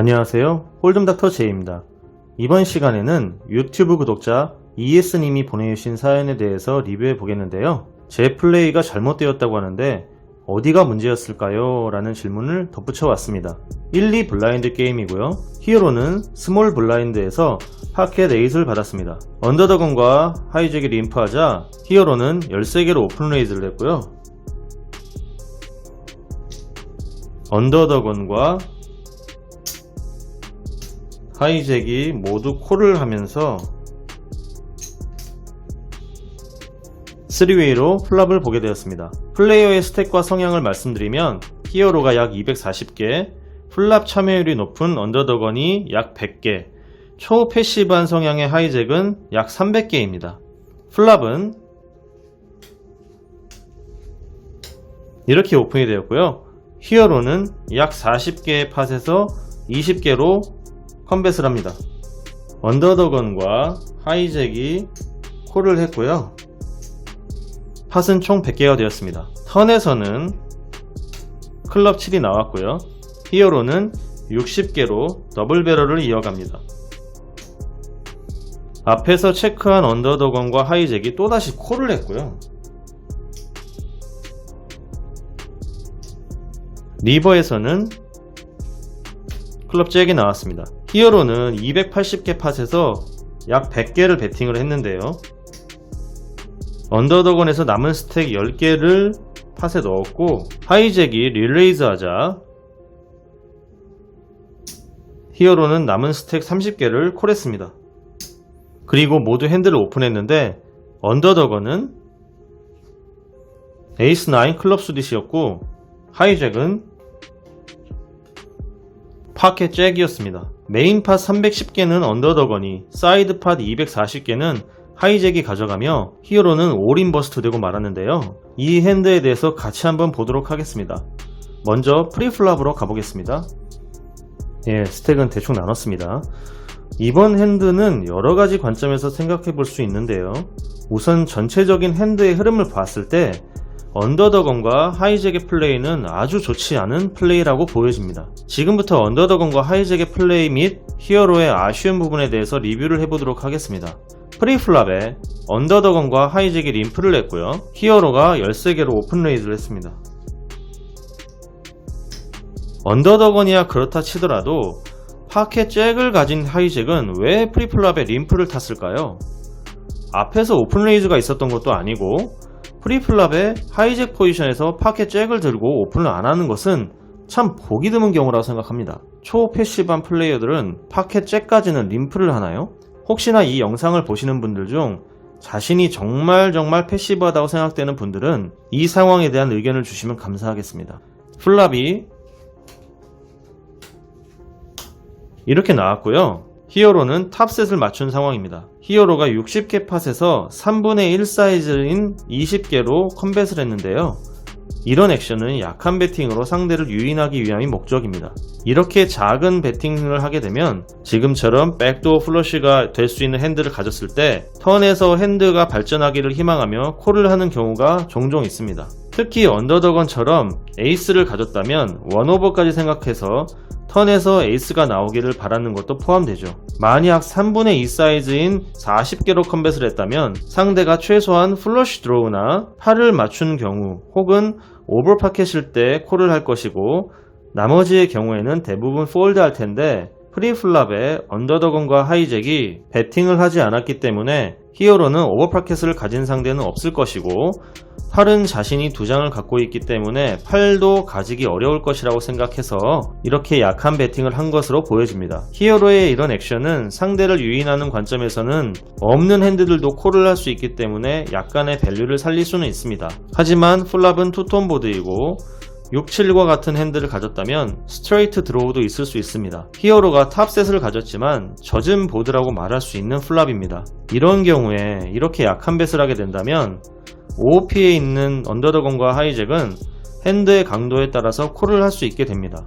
안녕하세요. 홀덤닥터 제이입니다. 이번 시간에는 유튜브 구독자 ES님이 보내주신 사연에 대해서 리뷰해 보겠는데요. 제 플레이가 잘못되었다고 하는데 어디가 문제였을까요? 라는 질문을 덧붙여 왔습니다. 1, 2 블라인드 게임이고요. 히어로는 스몰 블라인드에서 파켓 에잇을 받았습니다. 언더더건과 하이잭이 림프하자 히어로는 13개로 오픈 레이즈를 했고요. 언더더건과 하이잭이 모두 콜을 하면서 3웨이로 플랍을 보게 되었습니다. 플레이어의 스택과 성향을 말씀드리면 히어로가 약 240개, 플랍 참여율이 높은 언더더건이 약 100개, 초패시브한 성향의 하이잭은 약 300개입니다. 플랍은 이렇게 오픈이 되었고요. 히어로는 약 40개의 팟에서 20개로 컴뱃을 합니다. 언더더건과 하이잭이 콜을 했고요. 팟은 총 100개가 되었습니다. 턴에서는 클럽 7이 나왔고요. 히어로는 60개로 더블 배럴을 이어갑니다. 앞에서 체크한 언더더건과 하이잭이 또다시 콜을 했고요. 리버에서는 클럽 잭이 나왔습니다. 히어로는 280개 팟에서 약 100개를 베팅을 했는데요. 언더더건에서 남은 스택 10개를 팟에 넣었고 하이잭이 릴레이즈 하자 히어로는 남은 스택 30개를 콜했습니다. 그리고 모두 핸들을 오픈했는데 언더더건은 에이스 9 클럽 수디시였고 하이잭은 파켓 잭이었습니다. 메인 팟 310개는 언더더건이, 사이드 팟 240개는 하이잭이 가져가며 히어로는 올인 버스트 되고 말았는데요. 이 핸드에 대해서 같이 한번 보도록 하겠습니다. 먼저 프리플랍으로 가보겠습니다. 예, 스택은 대충 나눴습니다. 이번 핸드는 여러 가지 관점에서 생각해 볼 수 있는데요. 우선 전체적인 핸드의 흐름을 봤을 때 언더더건과 하이잭의 플레이는 아주 좋지 않은 플레이라고 보여집니다. 지금부터 언더더건과 하이잭의 플레이 및 히어로의 아쉬운 부분에 대해서 리뷰를 해보도록 하겠습니다. 프리플랍에 언더더건과 하이잭이 림프를 냈고요. 히어로가 13개로 오픈 레이즈를 했습니다. 언더더건이야 그렇다 치더라도 파켓 잭을 가진 하이잭은 왜 프리플랍에 림프를 탔을까요? 앞에서 오픈 레이즈가 있었던 것도 아니고 프리플랍의 하이잭 포지션에서 파켓 잭을 들고 오픈을 안 하는 것은 참 보기 드문 경우라고 생각합니다. 초패시브한 플레이어들은 파켓 잭까지는 림프를 하나요? 혹시나 이 영상을 보시는 분들 중 자신이 정말 정말 패시브하다고 생각되는 분들은 이 상황에 대한 의견을 주시면 감사하겠습니다. 플랍이 이렇게 나왔고요. 히어로는 탑셋을 맞춘 상황입니다. 히어로가 60개 팟에서 3분의 1 사이즈인 20개로 컴뱃을 했는데요. 이런 액션은 약한 배팅으로 상대를 유인하기 위함이 목적입니다. 이렇게 작은 배팅을 하게 되면 지금처럼 백도어 플러시가 될 수 있는 핸드를 가졌을 때 턴에서 핸드가 발전하기를 희망하며 콜을 하는 경우가 종종 있습니다. 특히 언더더건처럼 에이스를 가졌다면 원오버까지 생각해서 턴에서 에이스가 나오기를 바라는 것도 포함되죠. 만약 3분의 2 사이즈인 40개로 컴뱃을 했다면 상대가 최소한 플러시 드로우나 팔을 맞춘 경우 혹은 오버 파켓일 때 콜을 할 것이고 나머지의 경우에는 대부분 폴드 할 텐데 프리플랍에 언더더건과 하이잭이 배팅을 하지 않았기 때문에 히어로는 오버파켓을 가진 상대는 없을 것이고 팔은 자신이 두 장을 갖고 있기 때문에 팔도 가지기 어려울 것이라고 생각해서 이렇게 약한 배팅을 한 것으로 보여집니다. 히어로의 이런 액션은 상대를 유인하는 관점에서는 없는 핸드들도 콜을 할 수 있기 때문에 약간의 밸류를 살릴 수는 있습니다. 하지만 플랍은 투톤 보드이고 6, 7과 같은 핸드를 가졌다면 스트레이트 드로우도 있을 수 있습니다. 히어로가 탑셋을 가졌지만 젖은 보드라고 말할 수 있는 플랍입니다. 이런 경우에 이렇게 약한 뱃을 하게 된다면 OOP에 있는 언더더건과 하이잭은 핸드의 강도에 따라서 콜을 할 수 있게 됩니다.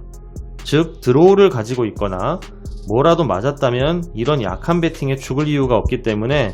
즉 드로우를 가지고 있거나 뭐라도 맞았다면 이런 약한 배팅에 죽을 이유가 없기 때문에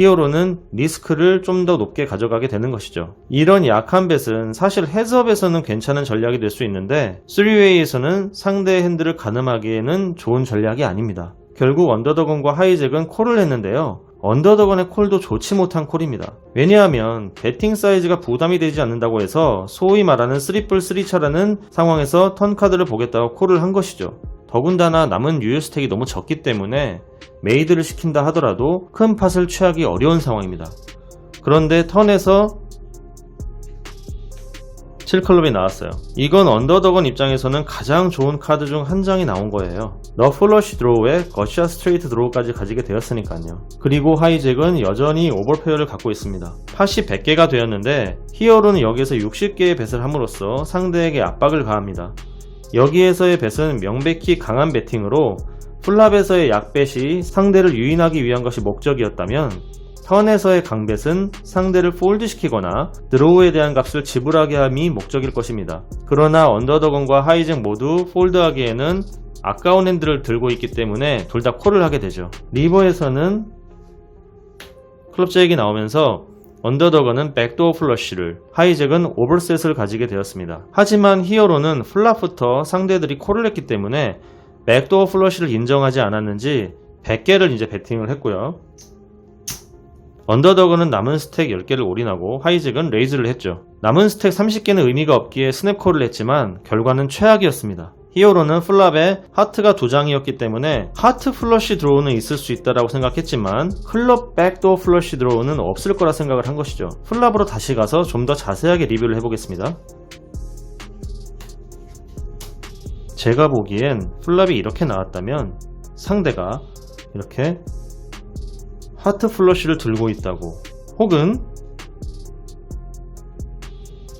히어로는 리스크를 좀 더 높게 가져가게 되는 것이죠. 이런 약한 뱃은 사실 헤즈업에서는 괜찮은 전략이 될 수 있는데 3웨이에서는 상대의 핸들을 가늠하기에는 좋은 전략이 아닙니다. 결국 언더더건과 하이잭은 콜을 했는데요. 언더더건의 콜도 좋지 못한 콜입니다. 왜냐하면 배팅 사이즈가 부담이 되지 않는다고 해서 소위 말하는 3뿔 3차라는 상황에서 턴 카드를 보겠다고 콜을 한 것이죠. 더군다나 남은 유효 스택이 너무 적기 때문에 메이드를 시킨다 하더라도 큰 팟을 취하기 어려운 상황입니다. 그런데 턴에서 7클럽이 나왔어요. 이건 언더더건 입장에서는 가장 좋은 카드 중 한 장이 나온 거예요. 너 플러시 드로우에 거시아 스트레이트 드로우까지 가지게 되었으니까요. 그리고 하이잭은 여전히 오버페어를 갖고 있습니다. 팟이 100개가 되었는데 히어로는 여기서 60개의 뱃을 함으로써 상대에게 압박을 가합니다. 여기에서의 뱃은 명백히 강한 배팅으로 플랍에서의 약뱃이 상대를 유인하기 위한 것이 목적이었다면 턴에서의 강뱃은 상대를 폴드시키거나 드로우에 대한 값을 지불하게 함이 목적일 것입니다. 그러나 언더더건과 하이잭 모두 폴드하기에는 아까운 핸들을 들고 있기 때문에 둘 다 콜을 하게 되죠. 리버에서는 클럽잭이 나오면서 언더더건은 백도어 플러쉬를, 하이잭은 오버셋을 가지게 되었습니다. 하지만 히어로는 플랍부터 상대들이 콜을 했기 때문에 백도어 플러쉬를 인정하지 않았는지 100개를 이제 배팅을 했고요. 언더더그는 남은 스택 10개를 올인하고 하이잭은 레이즈를 했죠. 남은 스택 30개는 의미가 없기에 스냅콜을 했지만 결과는 최악이었습니다. 히어로는 플랍에 하트가 두 장이었기 때문에 하트 플러시 드로우는 있을 수 있다라고 생각했지만 클럽 백도어 플러시 드로우는 없을 거라 생각을 한 것이죠. 플랍으로 다시 가서 좀 더 자세하게 리뷰를 해보겠습니다. 제가 보기엔 플랍이 이렇게 나왔다면 상대가 이렇게 하트 플러쉬를 들고 있다고 혹은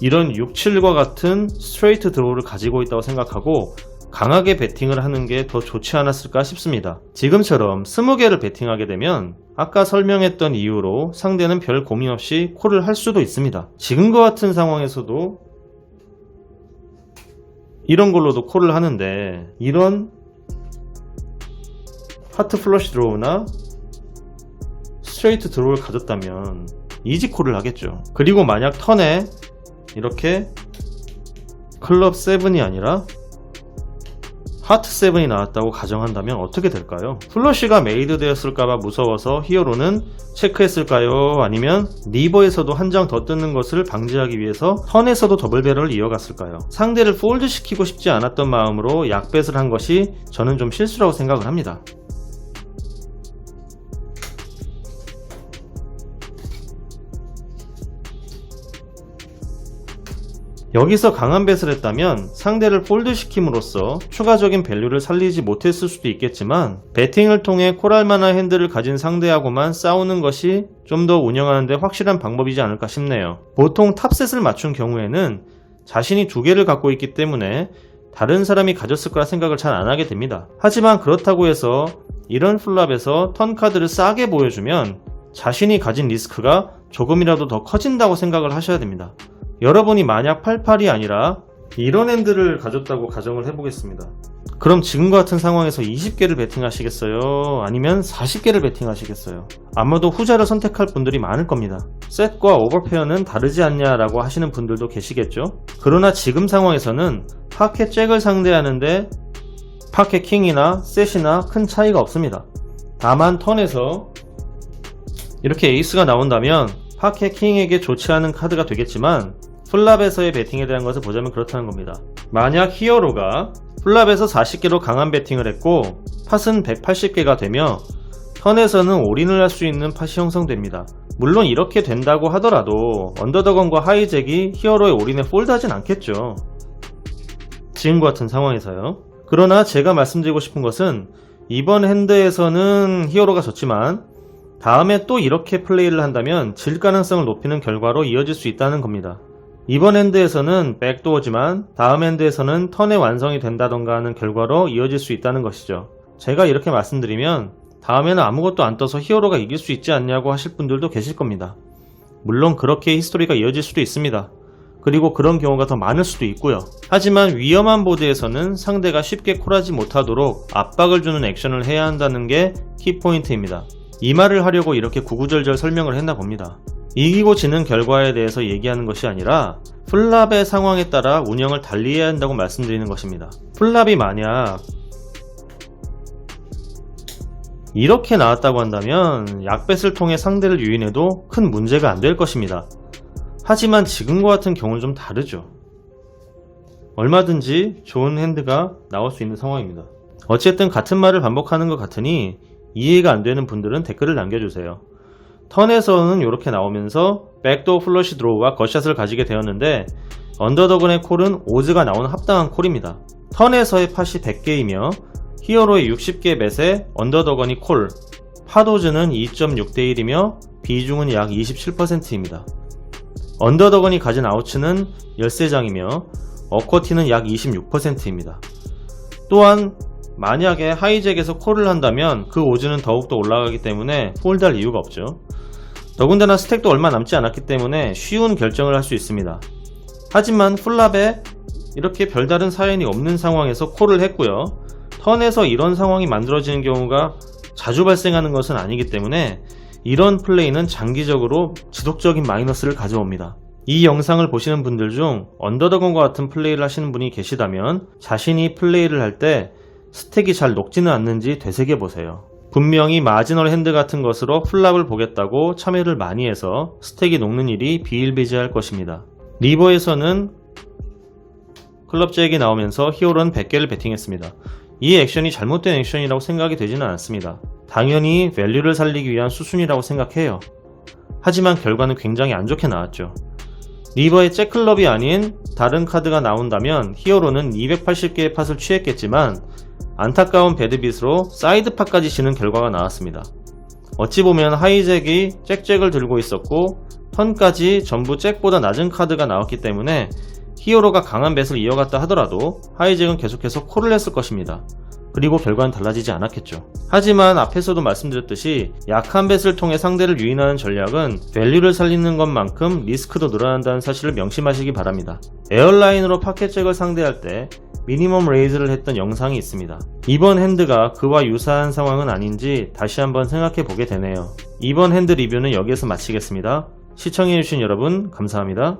이런 6, 7과 같은 스트레이트 드로우를 가지고 있다고 생각하고 강하게 베팅을 하는 게 더 좋지 않았을까 싶습니다. 지금처럼 20개를 베팅하게 되면 아까 설명했던 이유로 상대는 별 고민 없이 콜을 할 수도 있습니다. 지금과 같은 상황에서도 이런 걸로도 콜을 하는데 이런 하트 플러시 드로우나 스트레이트 드로우를 가졌다면 이지콜을 하겠죠. 그리고 만약 턴에 이렇게 클럽 7이 아니라 하트 7이 나왔다고 가정한다면 어떻게 될까요? 플러시가 메이드 되었을까봐 무서워서 히어로는 체크했을까요? 아니면 리버에서도 한 장더 뜨는 것을 방지하기 위해서 턴에서도 더블 배럴을 이어갔을까요? 상대를 폴드 시키고 싶지 않았던 마음으로 약뱃을 한 것이 저는 좀 실수라고 생각을 합니다. 여기서 강한 뱃을 했다면 상대를 폴드 시킴으로써 추가적인 밸류를 살리지 못했을 수도 있겠지만 배팅을 통해 콜할 만한 핸들을 가진 상대하고만 싸우는 것이 좀 더 운영하는데 확실한 방법이지 않을까 싶네요. 보통 탑셋을 맞춘 경우에는 자신이 두 개를 갖고 있기 때문에 다른 사람이 가졌을 거라 생각을 잘 안 하게 됩니다. 하지만 그렇다고 해서 이런 플랍에서 턴 카드를 싸게 보여주면 자신이 가진 리스크가 조금이라도 더 커진다고 생각을 하셔야 됩니다. 여러분이 만약 88이 아니라 이런 핸들을 가졌다고 가정을 해보겠습니다. 그럼 지금과 같은 상황에서 20개를 베팅하시겠어요? 아니면 40개를 베팅하시겠어요? 아마도 후자를 선택할 분들이 많을 겁니다. 셋과 오버페어는 다르지 않냐라고 하시는 분들도 계시겠죠? 그러나 지금 상황에서는 파켓 잭을 상대하는데 파켓 킹이나 셋이나 큰 차이가 없습니다. 다만 턴에서 이렇게 에이스가 나온다면 파켓 킹에게 좋지 않은 카드가 되겠지만 플랍에서의 배팅에 대한 것을 보자면 그렇다는 겁니다. 만약 히어로가 플랍에서 40개로 강한 배팅을 했고 팟은 180개가 되며 턴에서는 올인을 할 수 있는 팟이 형성됩니다. 물론 이렇게 된다고 하더라도 언더더건과 하이잭이 히어로의 올인에 폴드하진 않겠죠. 지금과 같은 상황에서요. 그러나 제가 말씀드리고 싶은 것은 이번 핸드에서는 히어로가 졌지만 다음에 또 이렇게 플레이를 한다면 질 가능성을 높이는 결과로 이어질 수 있다는 겁니다. 이번 핸드에서는 백도어지만 다음 핸드에서는 턴의 완성이 된다던가 하는 결과로 이어질 수 있다는 것이죠. 제가 이렇게 말씀드리면 다음에는 아무것도 안 떠서 히어로가 이길 수 있지 않냐고 하실 분들도 계실 겁니다. 물론 그렇게 히스토리가 이어질 수도 있습니다. 그리고 그런 경우가 더 많을 수도 있고요. 하지만 위험한 보드에서는 상대가 쉽게 콜하지 못하도록 압박을 주는 액션을 해야 한다는 게 키포인트입니다. 이 말을 하려고 이렇게 구구절절 설명을 했나 봅니다. 이기고 지는 결과에 대해서 얘기하는 것이 아니라 플랍의 상황에 따라 운영을 달리해야 한다고 말씀드리는 것입니다. 플랍이 만약 이렇게 나왔다고 한다면 약뱃을 통해 상대를 유인해도 큰 문제가 안 될 것입니다. 하지만 지금과 같은 경우는 좀 다르죠. 얼마든지 좋은 핸드가 나올 수 있는 상황입니다. 어쨌든 같은 말을 반복하는 것 같으니 이해가 안 되는 분들은 댓글을 남겨주세요. 턴에서는 이렇게 나오면서 백도어 플러시 드로우와 겉샷을 가지게 되었는데 언더더건의 콜은 오즈가 나오는 합당한 콜입니다. 턴에서의 팟이 100개이며 히어로의 60개 맷에 언더더건이 콜, 팟오즈는 2.6대 1이며 비중은 약 27%입니다. 언더더건이 가진 아우츠는 13장이며 어쿼티는 약 26%입니다. 또한 만약에 하이잭에서 콜을 한다면 그 오즈는 더욱더 올라가기 때문에 폴드할 이유가 없죠. 더군다나 스택도 얼마 남지 않았기 때문에 쉬운 결정을 할 수 있습니다. 하지만 풀랍에 이렇게 별다른 사연이 없는 상황에서 콜을 했고요. 턴에서 이런 상황이 만들어지는 경우가 자주 발생하는 것은 아니기 때문에 이런 플레이는 장기적으로 지속적인 마이너스를 가져옵니다. 이 영상을 보시는 분들 중 언더더건과 같은 플레이를 하시는 분이 계시다면 자신이 플레이를 할 때 스택이 잘 녹지는 않는지 되새겨 보세요. 분명히 마지널 핸드 같은 것으로 플랍을 보겠다고 참여를 많이 해서 스택이 녹는 일이 비일비재할 것입니다. 리버에서는 클럽 잭이 나오면서 히어로는 100개를 베팅했습니다. 이 액션이 잘못된 액션이라고 생각이 되지는 않습니다. 당연히 밸류를 살리기 위한 수순이라고 생각해요. 하지만 결과는 굉장히 안 좋게 나왔죠. 리버의 잭클럽이 아닌 다른 카드가 나온다면 히어로는 280개의 팟을 취했겠지만 안타까운 배드빗으로 사이드팟까지 지는 결과가 나왔습니다. 어찌 보면 하이잭이 잭잭을 들고 있었고 턴까지 전부 잭보다 낮은 카드가 나왔기 때문에 히어로가 강한 뱃을 이어갔다 하더라도 하이잭은 계속해서 콜을 했을 것입니다. 그리고 결과는 달라지지 않았겠죠. 하지만 앞에서도 말씀드렸듯이 약한 뱃을 통해 상대를 유인하는 전략은 밸류를 살리는 것만큼 리스크도 늘어난다는 사실을 명심하시기 바랍니다. 에어라인으로 파켓잭을 상대할 때 미니멈 레이즈를 했던 영상이 있습니다. 이번 핸드가 그와 유사한 상황은 아닌지 다시 한번 생각해 보게 되네요. 이번 핸드 리뷰는 여기에서 마치겠습니다. 시청해주신 여러분 감사합니다.